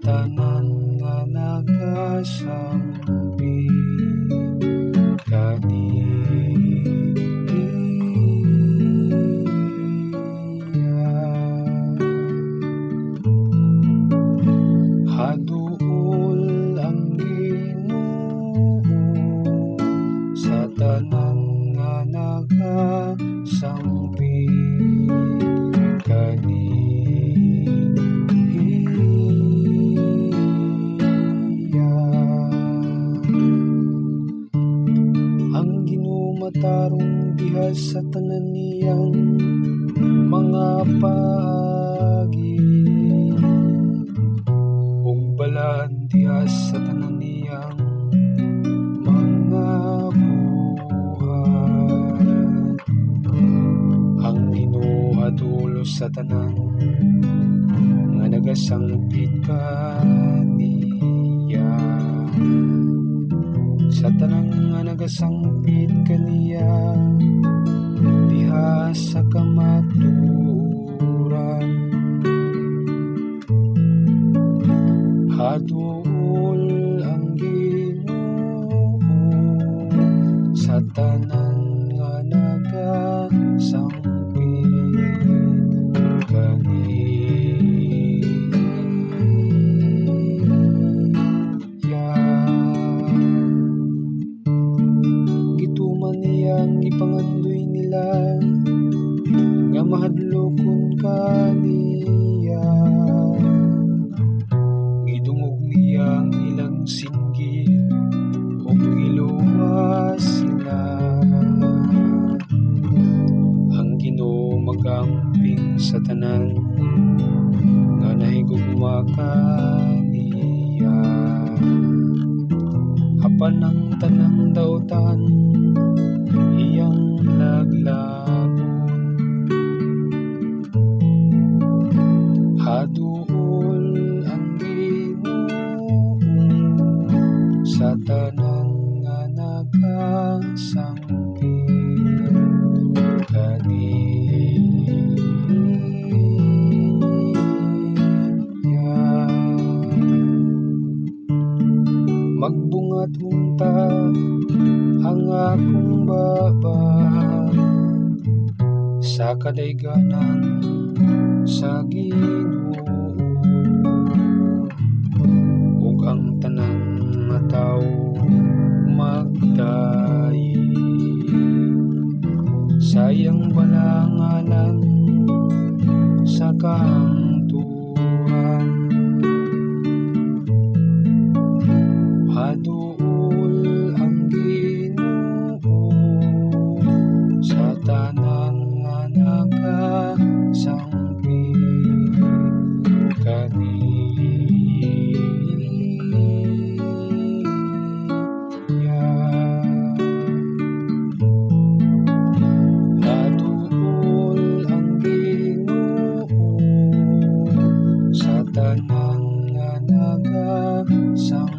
tanan nga nagasa matarong diha sa tanan niyang mga paagi. Ug balaan diha sa tanan niyang mga buhat ang Ginoo adulo sa tanan nga nagasangpit kaniya sa tanan nga nagasangpit kaniya diha sa kamaturan hadul mahadlokon kaniya gidungog niyang ilang singgit ug giluwas sila. Ang Ginoo magamping sa tanan nga nahigugma kaniya apan ang tanang dautan iyang laglabon magbungat unta ang akong baba. Sa kadayganan sa Ginoo magdayi sayang balangalan sa kahangturan nagkasampi.